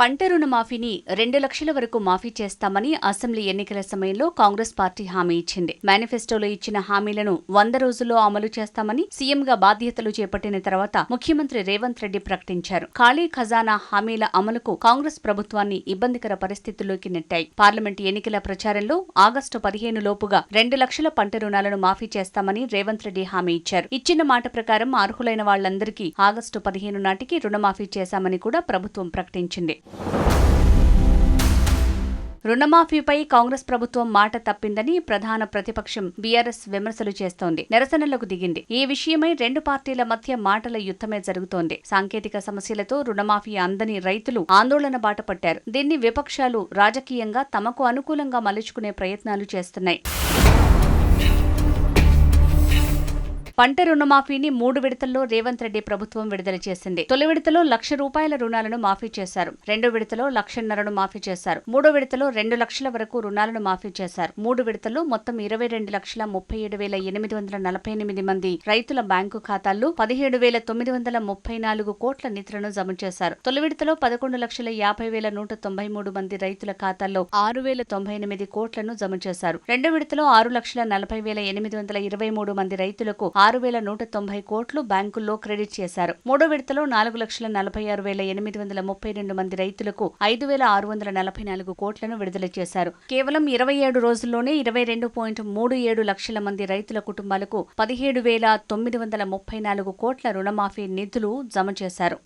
పంట రుణమాఫీని రెండు లక్షల వరకు మాఫీ చేస్తామని అసెంబ్లీ ఎన్నికల సమయంలో కాంగ్రెస్ పార్టీ హామీ ఇచ్చింది. మేనిఫెస్టోలో ఇచ్చిన హామీలను వంద రోజుల్లో అమలు చేస్తామని సీఎంగా బాధ్యతలు చేపట్టిన తర్వాత ముఖ్యమంత్రి రేవంత్ రెడ్డి ప్రకటించారు. ఖాళీ ఖజానా హామీల అమలుకు కాంగ్రెస్ ప్రభుత్వాన్ని ఇబ్బందికర పరిస్థితుల్లోకి నెట్టాయి. పార్లమెంట్ ఎన్నికల ప్రచారంలో ఆగస్టు పదిహేను లోపుగా రెండు లక్షల పంట రుణాలను మాఫీ చేస్తామని రేవంత్ రెడ్డి హామీ ఇచ్చారు. ఇచ్చిన మాట ప్రకారం అర్హులైన వాళ్ళందరికీ ఆగస్టు పదిహేను నాటికి రుణమాఫీ చేశామని కూడా ప్రభుత్వం ప్రకటించింది. రుణమాఫీపై కాంగ్రెస్ ప్రభుత్వం మాట తప్పిందని ప్రధాన ప్రతిపక్షం బీఆర్ఎస్ విమర్శలు చేస్తోంది. నిరసనలకు దిగింది. ఈ విషయమై రెండు పార్టీల మధ్య మాటల యుద్ధమే జరుగుతోంది. సాంకేతిక సమస్యలతో రుణమాఫీ అందని రైతులు ఆందోళన బాట పట్టారు దీన్ని విపక్షాలు రాజకీయంగా తమకు అనుకూలంగా మలుచుకునే ప్రయత్నాలు చేస్తున్నాయి. పంట రుణమాఫీని మూడు విడతల్లో రేవంత్ రెడ్డి ప్రభుత్వం విడుదల చేసింది. తొలి విడతలో లక్ష రూపాయల రుణాలను మాఫీ చేశారు. రెండో విడతలో లక్షన్నరను మాఫీ చేశారు. మూడో విడతలో రెండు లక్షల వరకు రుణాలను మాఫీ చేశారు. మూడు విడతల్లో మొత్తం ఇరవై రెండు లక్షల ముప్పై ఏడు వేల ఎనిమిది వందల నలభై ఎనిమిది మంది రైతుల బ్యాంకు ఖాతాల్లో పదిహేడు వేల తొమ్మిది వందల ముప్పై నాలుగు కోట్ల నిధులను జమ చేశారు. తొలి విడతలో పదకొండు లక్షల యాభై వేల నూట తొంభై మూడు మంది రైతుల ఖాతాల్లో ఆరు వేల తొంభై ఎనిమిది కోట్లను జమ చేశారు. రెండో విడతలో ఆరు లక్షల నలభై వేల ఎనిమిది వందల ఇరవై మూడు మంది రైతులకు ఆరు ఆరు వేల నూట తొంభై కోట్లు బ్యాంకుల్లో క్రెడిట్ చేశారు. మూడో విడతలో నాలుగు లక్షల నలభై ఆరు వేల ఎనిమిది వందల ముప్పై రెండు మంది రైతులకు ఐదు వేల ఆరు వందల నలభై నాలుగు కోట్లను విడుదల చేశారు. కేవలం ఇరవై ఏడు రోజుల్లోనే ఇరవై రెండు పాయింట్ మూడు ఏడు లక్షల మంది రైతుల కుటుంబాలకు పదిహేడు వేల తొమ్మిది వందల ముప్పై నాలుగు కోట్ల రుణమాఫీ నిధులు జమ చేశారు.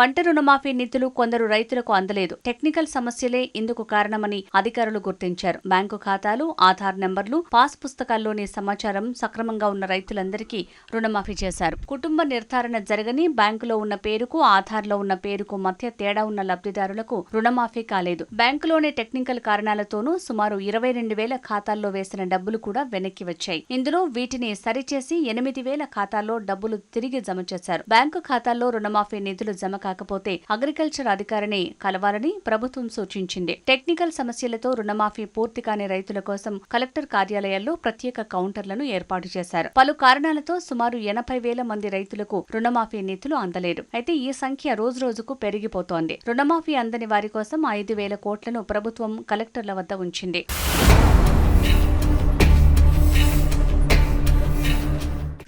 పంట రుణమాఫీ నిధులు కొందరు రైతులకు అందలేదు. టెక్నికల్ సమస్యలే ఇందుకు కారణమని అధికారులు గుర్తించారు. బ్యాంకు ఖాతాలు ఆధార్ నెంబర్లు పాస్ పుస్తకాల్లోని సమాచారం సక్రమంగా ఉన్న రైతులందరికీ రుణమాఫీ చేశారు. కుటుంబ నిర్ధారణ జరగని బ్యాంకులో ఉన్న పేరుకు ఆధార్లో ఉన్న పేరుకు మధ్య తేడా ఉన్న లబ్ధిదారులకు రుణమాఫీ కాలేదు. బ్యాంకులోని టెక్నికల్ కారణాలతోనూ సుమారు ఇరవై రెండు వేల ఖాతాల్లో వేసిన డబ్బులు కూడా వెనక్కి వచ్చాయి. ఇందులో వీటిని సరిచేసి ఎనిమిది వేల ఖాతాల్లో డబ్బులు తిరిగి జమ చేశారు. బ్యాంకు ఖాతాల్లో రుణమాఫీ నిధులు జమ కాకపోతే అగ్రికల్చర్ అధికారిని కలవాలని ప్రభుత్వం సూచించింది. టెక్నికల్ సమస్యలతో రుణమాఫీ పూర్తి కాని రైతుల కోసం కలెక్టర్ కార్యాలయాల్లో ప్రత్యేక కౌంటర్లను ఏర్పాటు చేశారు. పలు కారణాలతో సుమారు ఎనభై వేల మంది రైతులకు రుణమాఫీ నిధులు అందలేదు. అయితే ఈ సంఖ్య రోజురోజుకు పెరిగిపోతోంది. రుణమాఫీ అందని వారి కోసం ఐదు వేల కోట్లను ప్రభుత్వం కలెక్టర్ల వద్ద ఉంచింది.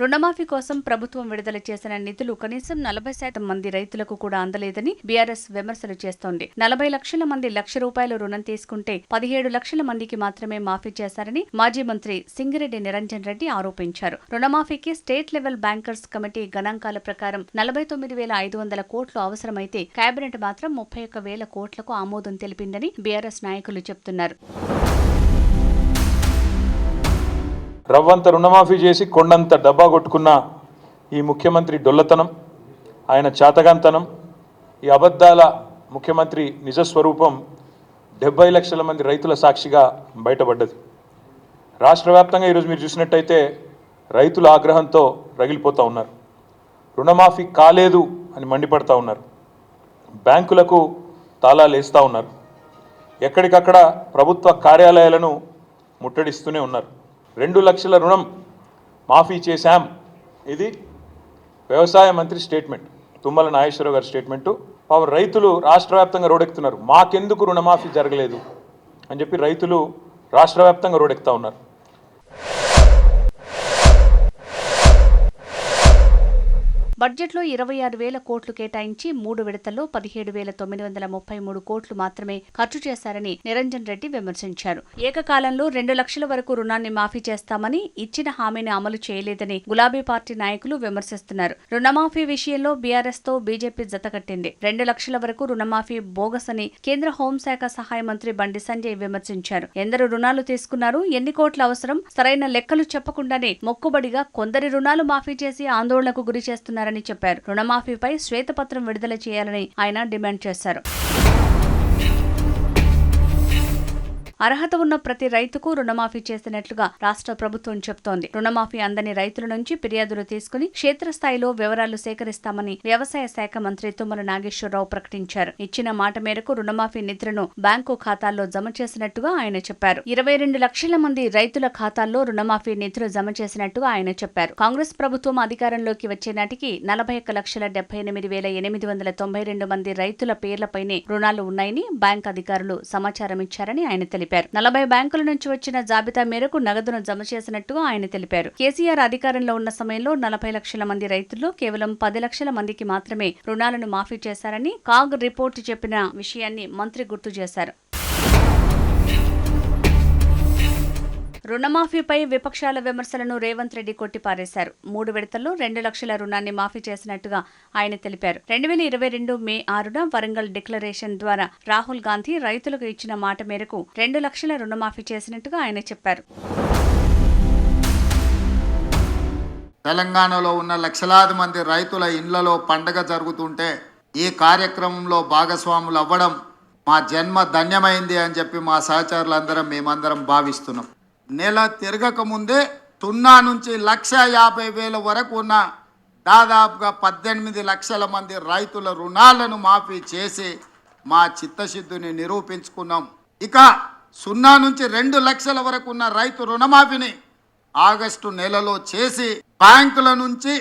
రుణమాఫీ కోసం ప్రభుత్వం విడుదల చేసిన నిధులు కనీసం నలభై శాతం మంది రైతులకు కూడా అందలేదని బీఆర్ఎస్ విమర్శలు చేస్తోంది. నలభై లక్షల మంది లక్ష రూపాయలు రుణం తీసుకుంటే పదిహేడు లక్షల మందికి మాత్రమే మాఫీ చేశారని మాజీ మంత్రి సింగిరెడ్డి నిరంజన్ రెడ్డి ఆరోపించారు. రుణమాఫీకి స్టేట్ లెవెల్ బ్యాంకర్స్ కమిటీ గణాంకాల ప్రకారం నలభై తొమ్మిది వేల ఐదు వందల కోట్లు అవసరమైతే కేబినెట్ మాత్రం ముప్పై ఒక్క వేల కోట్లకు ఆమోదం తెలిపిందని బీఆర్ఎస్ నాయకులు చెబుతున్నారు రవ్వంత రుణమాఫీ చేసి కొండంత డబ్బా కొట్టుకున్న ఈ ముఖ్యమంత్రి డొల్లతనం ఆయన చాతగాంతనం ఈ అబద్ధాల ముఖ్యమంత్రి నిజస్వరూపం డెబ్బై లక్షల మంది రైతుల సాక్షిగా బయటపడ్డది. రాష్ట్ర వ్యాప్తంగా ఈరోజు మీరు చూసినట్టయితే రైతుల ఆగ్రహంతో రగిలిపోతూ ఉన్నారు. రుణమాఫీ కాలేదు అని మండిపడతా ఉన్నారు. బ్యాంకులకు తాళాలు వేస్తూ ఉన్నారు. ఎక్కడికక్కడ ప్రభుత్వ కార్యాలయాలను ముట్టడిస్తూనే ఉన్నారు. రెండు లక్షల రుణం మాఫీ చేశాం. ఇది వ్యవసాయ మంత్రి స్టేట్మెంట్. తుమ్మల నాగేశ్వరరావు గారి స్టేట్మెంటు. పాపం రైతులు రాష్ట్ర వ్యాప్తంగా రోడెక్కుతున్నారు. మాకెందుకు రుణమాఫీ జరగలేదు? అని చెప్పి రైతులు రాష్ట్ర వ్యాప్తంగా రోడెక్కుతా ఉన్నారు. బడ్జెట్లో ఇరవై ఆరు వేల కోట్లు కేటాయించి మూడు విడతల్లో పదిహేడు వేల తొమ్మిది వందల ముప్పై మూడు కోట్లు మాత్రమే ఖర్చు చేశారని నిరంజన్ రెడ్డి విమర్శించారు. ఏకకాలంలో రెండు లక్షల వరకు రుణాన్ని మాఫీ చేస్తామని ఇచ్చిన హామీని అమలు చేయలేదని గులాబీ పార్టీ నాయకులు విమర్శిస్తున్నారు. రుణమాఫీ విషయంలో బీఆర్ఎస్తో బీజేపీ జతకట్టింది రెండు లక్షల వరకు రుణమాఫీ బోగస్ అని కేంద్ర హోంశాఖ సహాయ మంత్రి బండి సంజయ్ విమర్శించారు. ఎందరు రుణాలు తీసుకున్నారు ఎన్ని కోట్ల అవసరం సరైన లెక్కలు చెప్పకుండానే మొక్కుబడిగా కొందరి రుణాలు మాఫీ చేసి ఆందోళనకు గురి చేస్తున్నారని చెప్పారు. రుణమాఫీపై శ్వేతపత్రం విడుదల చేయాలని ఆయన డిమాండ్ చేశారు. అర్హత ఉన్న ప్రతి రైతుకు రుణమాఫీ చేసినట్లుగా రాష్ట్ర ప్రభుత్వం చెబుతోంది. రుణమాఫీ అందని రైతుల నుంచి ఫిర్యాదులు తీసుకుని క్షేత్రస్థాయిలో వివరాలు సేకరిస్తామని వ్యవసాయ శాఖ మంత్రి తుమ్మల నాగేశ్వరరావు ప్రకటించారు. ఇచ్చిన మాట మేరకు రుణమాఫీ నిధులను బ్యాంకు ఖాతాల్లో జమ చేసినట్టుగా ఆయన చెప్పారు. ఇరవై రెండు లక్షల మంది రైతుల ఖాతాల్లో రుణమాఫీ నిధులు జమ చేసినట్టుగా ఆయన చెప్పారు. కాంగ్రెస్ ప్రభుత్వం అధికారంలోకి వచ్చే నాటికి నలభై ఒక్క లక్షల డెబ్బై ఎనిమిది వేల ఎనిమిది వందల తొంభై రెండు మంది రైతుల పేర్లపైనే రుణాలు ఉన్నాయని బ్యాంక్ అధికారులు సమాచారం ఇచ్చారని ఆయన తెలిపారు. నలభై బ్యాంకుల నుంచి వచ్చిన జాబితా మేరకు నగదును జమ చేసినట్టుగా ఆయన తెలిపారు. కేసీఆర్ అధికారంలో ఉన్న సమయంలో నలభై లక్షల మంది రైతుల్లో కేవలం పది లక్షల మందికి మాత్రమే రుణాలను మాఫీ చేశారని కాగ్ రిపోర్టు చెప్పిన విషయాన్ని మంత్రి గుర్తు చేశారు. రుణమాఫీపై విపక్షాల విమర్శలను రేవంత్ రెడ్డి కొట్టిపారేశారు. మూడు విడతల్లో రెండు లక్షల రుణాన్ని మాఫీ చేసినట్టుగా ఆయన తెలిపారు. రెండు వేల ఇరవై రెండు మే ఆరున వరంగల్ డిక్లరేషన్ ద్వారా రాహుల్ గాంధీ రైతులకు ఇచ్చిన మాట మేరకు రెండు లక్షల రుణమాఫీ చేసినట్టుగా ఆయన చెప్పారు. తెలంగాణలో ఉన్న లక్షలాది మంది రైతుల ఇండ్లలో పండగ జరుగుతుంటే ఈ కార్యక్రమంలో భాగస్వాములు అవ్వడం మా జన్మ ధన్యమైంది అని చెప్పి మా సహచరులందరం మేమందరం భావిస్తున్నాం. నెల తిరగకముందే తున్నా సున్నా నుంచి లక్ష యాభై వేల వరకు ఉన్న దాదాపుగా పద్దెనిమిది లక్షల మంది రైతుల రుణాలను మాఫీ చేసి మా చిత్తశుద్ధిని నిరూపించుకున్నాం. ఇక సున్నా నుంచి రెండు లక్షల వరకు ఉన్న రైతు రుణమాఫీని ఆగస్టు నెలలో చేసి బ్యాంకుల నుంచి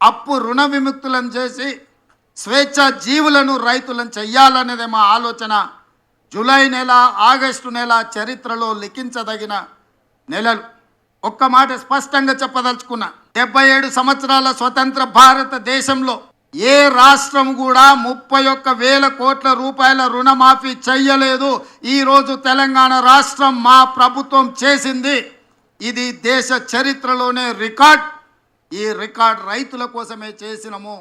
అప్పు రుణ విముక్తులను చేసి స్వేచ్ఛ జీవులను రైతులను చెయ్యాలనేదే మా ఆలోచన. జూలై నెల ఆగస్టు నెల చరిత్రలో లిఖించదగిన నెలలు. ఒక్క మాట స్పష్టంగా చెప్పదలుచుకున్నా. డెబ్బై ఏడు సంవత్సరాల స్వతంత్ర భారతదేశంలో ఏ రాష్ట్రం కూడా ముప్పై ఒక్క వేల కోట్ల రూపాయల రుణమాఫీ చెయ్యలేదు. ఈరోజు తెలంగాణ రాష్ట్రం మా ప్రభుత్వం చేసింది. ఇది దేశ చరిత్రలోనే రికార్డ్. ఈ రికార్డ్ రైతుల కోసమే చేసినము.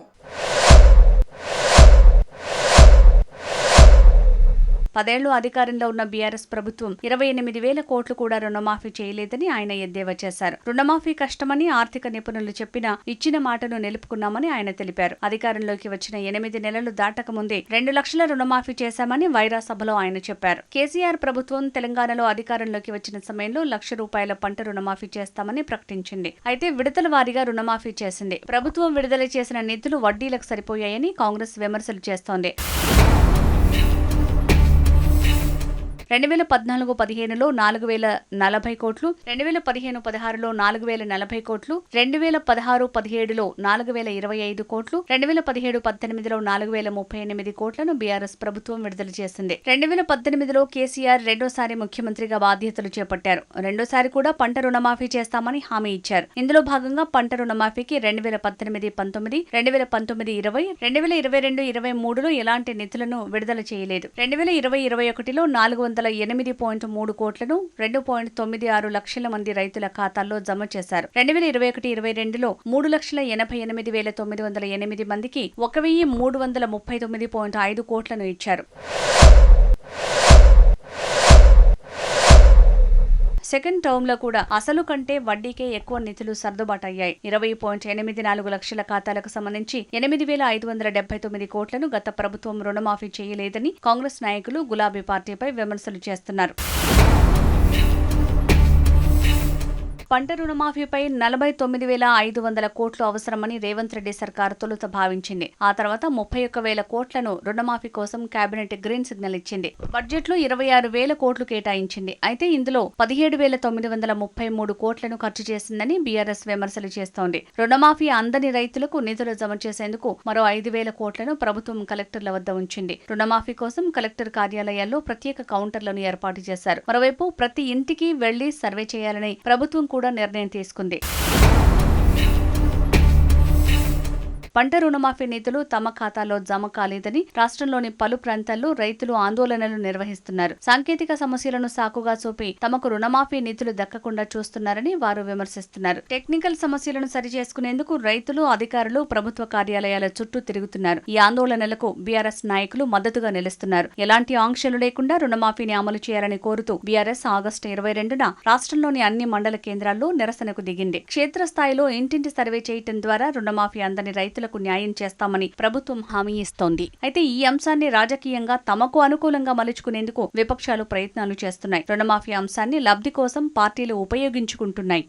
పదేళ్ళు అధికారంలో ఉన్న బీఆర్ఎస్ ప్రభుత్వం ఇరవై ఎనిమిది వేల కోట్లు కూడా రుణమాఫీ చేయలేదని ఆయన ఎద్దేవా చేశారు. రుణమాఫీ కష్టమని ఆర్థిక నిపుణులు చెప్పినా ఇచ్చిన మాటను నిలుపుకున్నామని ఆయన తెలిపారు. అధికారంలోకి వచ్చిన ఎనిమిది నెలలు దాటక ముందే రెండు లక్షల రుణమాఫీ చేశామని వైరా సభలో ఆయన చెప్పారు. కేసీఆర్ ప్రభుత్వం తెలంగాణలో అధికారంలోకి వచ్చిన సమయంలో లక్ష రూపాయల పంట రుణమాఫీ చేస్తామని ప్రకటించింది. అయితే విడతల వారీగా రుణమాఫీ చేసింది. ప్రభుత్వం విడుదల చేసిన నిధులు వడ్డీలకు సరిపోయాయని కాంగ్రెస్ విమర్శలు చేస్తోంది. రెండు వేల పద్నాలుగు పదిహేనులో నాలుగు వేల నలభై కోట్లు రెండు వేల పదిహేను పదహారులో నాలుగు వేల నలభై కోట్లు రెండు వేల పదహారు పదిహేడులో నాలుగు వేల ఇరవై ఐదు కోట్లు రెండు వేల పదిహేడు పద్దెనిమిదిలో నాలుగు వేల ముప్పై ఎనిమిది కోట్లను బీఆర్ఎస్ ప్రభుత్వం విడుదల చేసింది. రెండు వేల పద్దెనిమిదిలో కేసీఆర్ రెండోసారి ముఖ్యమంత్రిగా బాధ్యతలు చేపట్టారు. రెండోసారి కూడా పంట రుణమాఫీ చేస్తామని హామీ ఇచ్చారు. ఇందులో భాగంగా పంట రుణమాఫీకి రెండు వేల పద్దెనిమిది పంతొమ్మిది రెండు వేల పంతొమ్మిది ఇరవై రెండు వేల ఇరవై రెండు ఇరవై మూడులో ఎలాంటి నిధులను విడుదల చేయలేదు. రెండు వేల ఇరవై ఇరవై ఒకటిలో నాలుగు వందల ఎనిమిది పాయింట్ మూడు కోట్లను రెండు పాయింట్ తొమ్మిది ఆరు లక్షల మంది రైతుల ఖాతాల్లో జమ చేశారు. రెండు వేల ఇరవై ఒకటి ఇరవై రెండులో మూడు లక్షల ఎనభై ఎనిమిది వేల తొమ్మిది వందల ఎనిమిది మందికి ఒక వెయ్యి మూడు వందల ముప్పై తొమ్మిది పాయింట్ ఐదు కోట్లను ఇచ్చారు. సెకండ్ టర్మ్లో కూడా అసలు కంటే వడ్డీకే ఎక్కువ నిధులు సర్దుబాటయ్యాయి. ఇరవై పాయింట్ ఎనిమిది నాలుగు లక్షల ఖాతాలకు సంబంధించి ఎనిమిది వేల ఐదు వందల డెబ్బై తొమ్మిది కోట్లను గత ప్రభుత్వం రుణమాఫీ చేయలేదని కాంగ్రెస్ నాయకులు గులాబీ పార్టీపై విమర్శలు చేస్తున్నారు. పంట రుణమాఫీపై నలభై తొమ్మిది వేల ఐదు వందల కోట్లు అవసరమని రేవంత్ రెడ్డి సర్కార్ తొలుత భావించింది. ఆ తర్వాత ముప్పై ఒక్క వేల కోట్లను రుణమాఫీ కోసం కేబినెట్ గ్రీన్ సిగ్నల్ ఇచ్చింది. బడ్జెట్లో ఇరవై ఆరు వేల కోట్లు కేటాయించింది. అయితే ఇందులో పదిహేడు వేల తొమ్మిది వందల ముప్పై మూడు కోట్లను ఖర్చు చేసిందని బీఆర్ఎస్ విమర్శలు చేస్తోంది. రుణమాఫీ అందని రైతులకు నిధులు జమ చేసేందుకు మరో ఐదు వేల కోట్లను ప్రభుత్వం కలెక్టర్ల వద్ద ఉంచింది. రుణమాఫీ కోసం కలెక్టర్ కార్యాలయాల్లో ప్రత్యేక కౌంటర్లను ఏర్పాటు చేశారు. మరోవైపు ప్రతి ఇంటికి వెళ్ళి సర్వే చేయాలని ప్రభుత్వం కూడా నిర్ణయం తీసుకుంది. పంట రుణమాఫీ నిధులు తమ ఖాతాలో జమ కాలేదని రాష్ట్రంలోని పలు ప్రాంతాల్లో రైతులు ఆందోళనలు నిర్వహిస్తున్నారు. సాంకేతిక సమస్యలను సాకుగా చూపి తమకు రుణమాఫీ నిధులు దక్కకుండా చూస్తున్నారని వారు విమర్శిస్తున్నారు. టెక్నికల్ సమస్యలను సరిచేసుకునేందుకు రైతులు అధికారులు ప్రభుత్వ కార్యాలయాల చుట్టూ తిరుగుతున్నారు. ఈ ఆందోళనలకు బీఆర్ఎస్ నాయకులు మద్దతుగా నిలుస్తున్నారు. ఎలాంటి ఆంక్షలు లేకుండా రుణమాఫీని అమలు చేయాలని కోరుతూ బీఆర్ఎస్ ఆగస్టు ఇరవై రెండున రాష్ట్రంలోని అన్ని మండల కేంద్రాల్లో నిరసనకు దిగింది. క్షేత్రస్థాయిలో ఇంటింటి సర్వే చేయటం ద్వారా రుణమాఫీ అందని రైతులు రైతులకు న్యాయం చేస్తామని ప్రభుత్వం హామీ ఇస్తోంది. అయితే ఈ అంశాన్ని రాజకీయంగా తమకు అనుకూలంగా మలుచుకునేందుకు విపక్షాలు ప్రయత్నాలు చేస్తున్నాయి. రుణమాఫీ అంశాన్ని లబ్ధి కోసం పార్టీలు ఉపయోగించుకుంటున్నాయి.